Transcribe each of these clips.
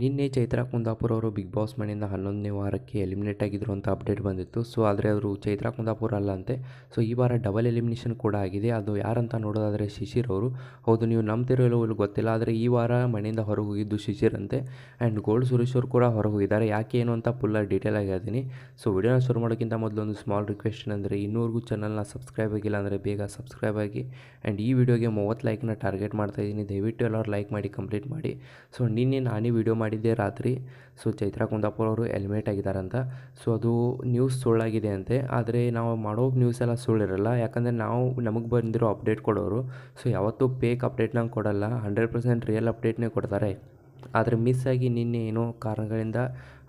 ನಿನ್ನೆ ಚೈತ್ರಾ ಕುಂದಾಪುರ ಅವರು big boss ಮನೆಯಿಂದ ಹನ್ನೊಂದನೇ ವಾರಕ್ಕೆ ಎಲಿಮಿನೇಟ್ ಆಗಿದ್ರು ಅಂತ ಅಪ್ಡೇಟ್ ಬಂದಿತ್ತು. ಸೊ, ಆದರೆ ಅವರು ಚೈತ್ರಾ ಕುಂದಾಪುರ ಅಲ್ಲ ಅಂತೆ. ಸೊ, ಈ ವಾರ ಡಬಲ್ ಎಲಿಮಿನೇಷನ್ ಕೂಡ ಆಗಿದೆ. ಅದು ಯಾರಂತ ನೋಡೋದಾದರೆ ಶಿಶಿರ್ ಅವರು. ಹೌದು, ನೀವು ನಂಬ್ತಿರೋ ಇಲ್ಲ ಗೊತ್ತಿಲ್ಲ, ಆದರೆ ಈ ವಾರ ಮನೆಯಿಂದ ಹೊರಗೆ ಹೋಗಿದ್ದು ಶಿಶಿರ್ ಅಂತೆ. ಆ್ಯಂಡ್ ಗೋಲ್ಡ್ ಸುರೇಶ್ ಅವರು ಕೂಡ ಹೊರಗೆ ಹೋಗಿದ್ದಾರೆ ಯಾಕೆ ಏನು ಅಂತ ಫುಲ್ಲ ಡೀಟೇಲ್ ಆಗಿ ಹೇಳ್ತೀನಿ. ಸೊ ವಿಡಿಯೋನ ಶುರು ಮಾಡೋಕ್ಕಿಂತ ಮೊದಲು ಒಂದು ಸ್ಮಾಲ್ ರಿಕ್ವೆಸ್ಟ್ ಅಂದರೆ ಇನ್ನೂರಿಗೂ ಚಾನಲ್ನ ಸಬ್ಸ್ಕ್ರೈಬ್ ಆಗಿಲ್ಲ ಅಂದರೆ ಬೇಗ ಸಬ್ಸ್ಕ್ರೈಬ್ ಆಗಿ. ಆ್ಯಂಡ್ ಈ ವಿಡಿಯೋಗೆ ಮೂವತ್ತು ಲೈಕ್ನ ಟಾರ್ಗೆಟ್ ಮಾಡ್ತಾ ಇದ್ದೀನಿ. ದಯವಿಟ್ಟು ಎಲ್ಲರೂ ಲೈಕ್ ಮಾಡಿ ಕಂಪ್ಲೀಟ್ ಮಾಡಿ. ಸೊ ನಿನ್ನೆ ನಾನೇ ವಿಡಿಯೋ ಮಾಡಿದ್ದೆ ರಾತ್ರಿ. ಸೊ ಚೈತ್ರಾ ಕುಂದಾಪುರ ಅವರು ಎಲಿಮೇಟ್ ಆಗಿದ್ದಾರಂತ. ಸೊ ಅದು ನ್ಯೂಸ್ ಸುಳ್ಳಾಗಿದೆ ಅಂತೆ. ಆದರೆ ನಾವು ಮಾಡೋ ನ್ಯೂಸ್ ಎಲ್ಲ ಸುಳ್ಳಿರಲ್ಲ. ಯಾಕಂದರೆ ನಾವು ನಮಗೆ ಬಂದಿರೋ ಅಪ್ಡೇಟ್ ಕೊಡೋರು. ಸೊ ಯಾವತ್ತೂ ಪೇಕ್ ಅಪ್ಡೇಟ್ನ ಕೊಡಲ್ಲ. ಹಂಡ್ರೆಡ್ ಪರ್ಸೆಂಟ್ ರಿಯಲ್ ಅಪ್ಡೇಟ್ನೇ ಕೊಡ್ತಾರೆ. ಆದರೆ ಮಿಸ್ ಆಗಿ ನಿನ್ನೆ ಏನೋ ಕಾರಣಗಳಿಂದ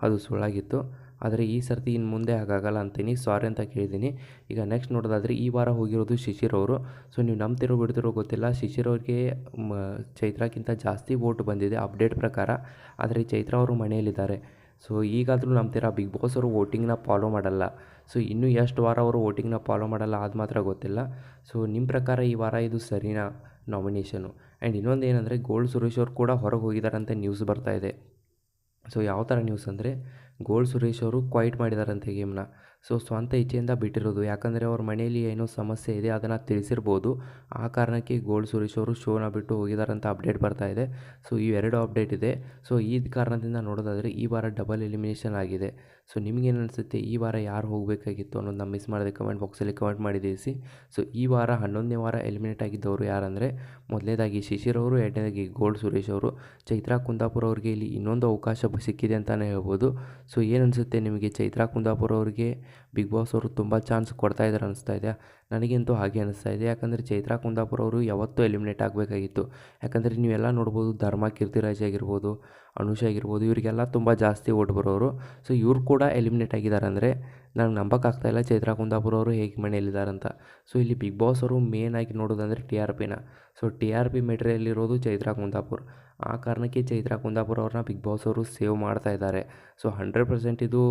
ಅದು ಸುಳ್ಳಾಗಿತ್ತು. ಆದರೆ ಈ ಸರ್ತಿ ಇನ್ನು ಮುಂದೆ ಹಾಗಾಗಲ್ಲ ಅಂತೀನಿ. ಸಾರಿ ಅಂತ ಕೇಳಿದ್ದೀನಿ ಈಗ ನೆಕ್ಸ್ಟ್ ನೋಡೋದಾದರೆ ಈ ವಾರ ಹೋಗಿರೋದು ಶಿಶಿರ್ ಅವರು. ಸೊ ನೀವು ನಂಬ್ತಿರೋ ಬಿಡ್ತಿರೋ ಗೊತ್ತಿಲ್ಲ. ಶಿಶಿರ್ ಅವ್ರಿಗೆ ಚೈತ್ರಾಕ್ಕಿಂತ ಜಾಸ್ತಿ ವೋಟ್ ಬಂದಿದೆ ಅಪ್ಡೇಟ್ ಪ್ರಕಾರ. ಆದರೆ ಚೈತ್ರ ಅವರು ಮನೆಯಲ್ಲಿದ್ದಾರೆ. ಸೊ ಈಗಾದರೂ ನಂಬ್ತೀರಾ? ಬಿಗ್ ಬಾಸ್ ಅವರು ವೋಟಿಂಗ್ನ ಫಾಲೋ ಮಾಡಲ್ಲ. ಸೊ ಇನ್ನೂ ಎಷ್ಟು ವಾರ ಅವರು ವೋಟಿಂಗ್ನ ಫಾಲೋ ಮಾಡಲ್ಲ ಅದು ಮಾತ್ರ ಗೊತ್ತಿಲ್ಲ. ಸೊ ನಿಮ್ಮ ಪ್ರಕಾರ ಈ ವಾರ ಇದು ಸರಿನಾ? ನಾಮಿನೇಷನು ಆ್ಯಂಡ್ ಇನ್ನೊಂದು ಏನಂದರೆ ಗೋಲ್ಡ್ ಸುರೇಶ್ ಅವರು ಕೂಡ ಹೊರಗೆ ಹೋಗಿದ್ದಾರೆ ಅಂತ ನ್ಯೂಸ್ ಬರ್ತಾ ಇದೆ. ಸೊ ಯಾವ ಥರ ನ್ಯೂಸ್ ಅಂದರೆ ಗೋಲ್ಡ್ ಸುರೇಶ್ ಅವರು ಕ್ವೈಟ್ ಮಾಡಿದಾರಂತೆ ಗೇಮ್ನ ಸೊ ಸ್ವಂತ ಇಚ್ಛೆಯಿಂದ ಬಿಟ್ಟಿರೋದು. ಯಾಕಂದರೆ ಅವ್ರ ಮನೆಯಲ್ಲಿ ಏನೋ ಸಮಸ್ಯೆ ಇದೆ, ಅದನ್ನು ತಿಳಿಸಿರ್ಬೋದು. ಆ ಕಾರಣಕ್ಕೆ ಗೋಲ್ಡ್ ಸುರೇಶ್ ಅವರು ಶೋನ ಬಿಟ್ಟು ಹೋಗಿದಾರಂತ ಅಪ್ಡೇಟ್ ಬರ್ತಾ ಇದೆ. ಸೊ ಈ ಎರಡು ಅಪ್ಡೇಟ್ ಇದೆ. ಸೊ ಈ ಕಾರಣದಿಂದ ನೋಡೋದಾದರೆ ಈ ವಾರ ಡಬಲ್ ಎಲಿಮಿನೇಷನ್ ಆಗಿದೆ. ಸೊ ನಿಮಗೇನು ಅನಿಸುತ್ತೆ? ಈ ವಾರ ಯಾರು ಹೋಗಬೇಕಾಗಿತ್ತು ಅನ್ನೋದನ್ನ ಮಿಸ್ ಮಾಡಿದೆ ಕಮೆಂಟ್ ಬಾಕ್ಸಲ್ಲಿ ಕಮೆಂಟ್ ಮಾಡಿ ತಿಳಿಸಿ. ಸೊ ಈ ವಾರ ಹನ್ನೊಂದನೇ ವಾರ ಎಲಿಮಿನೇಟ್ ಆಗಿದ್ದವರು ಯಾರಂದರೆ ಮೊದಲನೇದಾಗಿ ಶಿಶಿರ್ ಅವರು, ಎರಡನೇದಾಗಿ ಗೋಲ್ಡ್ ಸುರೇಶ್ ಅವರು, ಚೈತ್ರಾ ಕುಂದಾಪುರ ಅವ್ರಿಗೆ ಇಲ್ಲಿ ಇನ್ನೊಂದು ಅವಕಾಶ ಸಿಕ್ಕಿದೆ ಅಂತಲೇ ಹೇಳ್ಬೋದು. ಸೊ ಏನು ಅನಿಸುತ್ತೆ ನಿಮಗೆ ಚೈತ್ರಾ ಕುಂದಾಪುರ ಅವ್ರಿಗೆ ಬಿಗ್ ಬಾಸ್ ಅವರು ತುಂಬ ಚಾನ್ಸ್ ಕೊಡ್ತಾ ಇದ್ದಾರೆ ಅನಿಸ್ತಾ ಇದೆ. ನನಗಂತೂ ಹಾಗೆ ಅನಿಸ್ತಾ ಇದೆ. ಯಾಕಂದರೆ ಚೈತ್ರಾ ಕುಂದಾಪುರ ಅವರು ಯಾವತ್ತೂ ಎಲಿಮಿನೇಟ್ ಆಗಬೇಕಾಗಿತ್ತು. ಯಾಕಂದರೆ ನೀವೆಲ್ಲ ನೋಡ್ಬೋದು ಧರ್ಮ, ಕೀರ್ತಿರಾಜ್ ಆಗಿರ್ಬೋದು, ಅನುಷ್ ಆಗಿರ್ಬೋದು, ಇವರಿಗೆಲ್ಲ ತುಂಬ ಜಾಸ್ತಿ ಓಟ್ ಬರೋರು. ಸೊ ಇವ್ರು ಕೂಡ ಎಲಿಮಿನೇಟ್ ಆಗಿದ್ದಾರೆ ಅಂದರೆ ನಂಗೆ ನಂಬೋಕ್ಕಾಗ್ತಾಯಿಲ್ಲ ಚೈತ್ರಾ ಕುಂದಾಪುರ ಅವರು ಹೇಗೆ ಮನೆಯಲ್ಲಿದ್ದಾರಂತ. ಸೊ ಇಲ್ಲಿ ಬಿಗ್ ಬಾಸ್ ಅವರು ಮೇನ್ ಆಗಿ ನೋಡೋದಂದರೆ ಟಿ ಆರ್ ಪಿನ ಸೊ ಟಿ ಆರ್ ಪಿ ಮೆಟ್ರಿಯಲ್ಲಿರೋದು ಚೈತ್ರಾ ಕುಂದಾಪುರ್. ಆ ಕಾರಣಕ್ಕೆ ಚೈತ್ರಾ ಕುಂದಾಪುರ ಅವ್ರನ್ನ ಬಿಗ್ ಬಾಸ್ ಅವರು ಸೇವ್ ಮಾಡ್ತಾ ಇದ್ದಾರೆ. ಸೊ ಹಂಡ್ರೆಡ್ ಪರ್ಸೆಂಟ್ ಇದು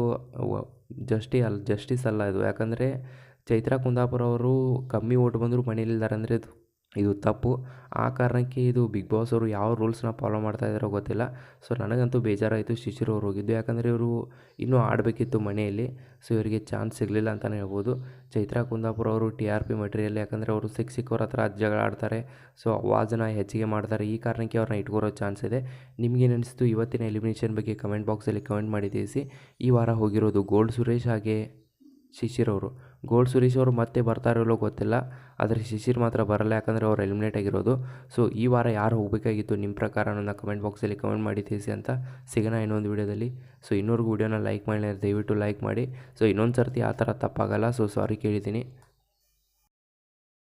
ಜಸ್ಟಿ ಅಲ್ಲ ಜಸ್ಟಿಸ್ ಅಲ್ಲ ಇದು. ಯಾಕಂದರೆ ಚೈತ್ರಾ ಕುಂದಾಪುರ ಅವರು ಕಮ್ಮಿ ಓಟ್ ಬಂದರೂ ಮನೇಲಿದ್ದಾರೆ ಅಂದರೆ ಇದು ಇದು ತಪ್ಪು. ಆ ಕಾರಣಕ್ಕೆ ಇದು ಬಿಗ್ ಬಾಸ್ ಅವರು ಯಾವ ರೂಲ್ಸ್ನ ಫಾಲೋ ಮಾಡ್ತಾ ಇದ್ದಾರೋ ಗೊತ್ತಿಲ್ಲ. ಸೊ ನನಗಂತೂ ಬೇಜಾರಾಯಿತು ಶಿಶಿರ್ ಅವ್ರು ಹೋಗಿದ್ದು. ಯಾಕಂದರೆ ಇವರು ಇನ್ನೂ ಆಡಬೇಕಿತ್ತು ಮನೆಯಲ್ಲಿ. ಸೊ ಇವರಿಗೆ ಚಾನ್ಸ್ ಸಿಗಲಿಲ್ಲ ಅಂತಲೇ ಹೇಳ್ಬೋದು. ಚೈತ್ರಾ ಕುಂದಾಪುರ ಅವರು ಟಿ ಆರ್ ಪಿ ಮೆಟೀರಿಯಲ್ ಯಾಕಂದರೆ ಅವರು ಸಿಕ್ ಸಿಕ್ಕವ್ರ ಹತ್ರ ಜಗಳ ಆಡ್ತಾರೆ. ಸೊ ಅವಾಜನ್ನು ಹೆಚ್ಚಿಗೆ ಮಾಡ್ತಾರೆ. ಈ ಕಾರಣಕ್ಕೆ ಅವ್ರನ್ನ ಇಟ್ಕೊರೋ ಚಾನ್ಸ್ ಇದೆ. ನಿಮಗೇನು ಅನಿಸ್ತು ಇವತ್ತಿನ ಎಲಿಮಿನೇಷನ್ ಬಗ್ಗೆ ಕಮೆಂಟ್ ಬಾಕ್ಸಲ್ಲಿ ಕಮೆಂಟ್ ಮಾಡಿ ತಿಳಿಸಿ. ಈ ವಾರ ಹೋಗಿರೋದು ಗೋಲ್ಡ್ ಸುರೇಶ್ ಹಾಗೆ ಶಿಶಿರ್ ಅವರು. ಗೋಲ್ಡ್ ಸುರೇಶ್ ಅವರು ಮತ್ತೆ ಬರ್ತಾರೋ ಇಲ್ಲೋ ಗೊತ್ತಿಲ್ಲ. ಆದರೆ ಶಿಶಿರ್ ಮಾತ್ರ ಬರಲ್ಲ, ಯಾಕಂದರೆ ಅವ್ರು ಎಲಿಮಿನೇಟ್ ಆಗಿರೋದು. ಸೊ ಈ ವಾರ ಯಾರು ಹೋಗಬೇಕಾಗಿತ್ತು ನಿಮ್ಮ ಪ್ರಕಾರ ನನ್ನ ಕಮೆಂಟ್ ಬಾಕ್ಸಲ್ಲಿ ಕಮೆಂಟ್ ಮಾಡಿ ತಿಳಿಸಿ ಅಂತ ಸಿಗೋಣ ಇನ್ನೊಂದು ವೀಡಿಯೋದಲ್ಲಿ. ಸೊ ಇನ್ನೊರ್ಗೂ ವೀಡಿಯೋನ ಲೈಕ್ ಮಾಡಿ ದಯವಿಟ್ಟು ಲೈಕ್ ಮಾಡಿ. ಸೊ ಇನ್ನೊಂದು ಸರ್ತಿ ಆ ಥರ ತಪ್ಪಾಗಲ್ಲ. ಸೊ ಸಾರಿ ಕೇಳಿದ್ದೀನಿ.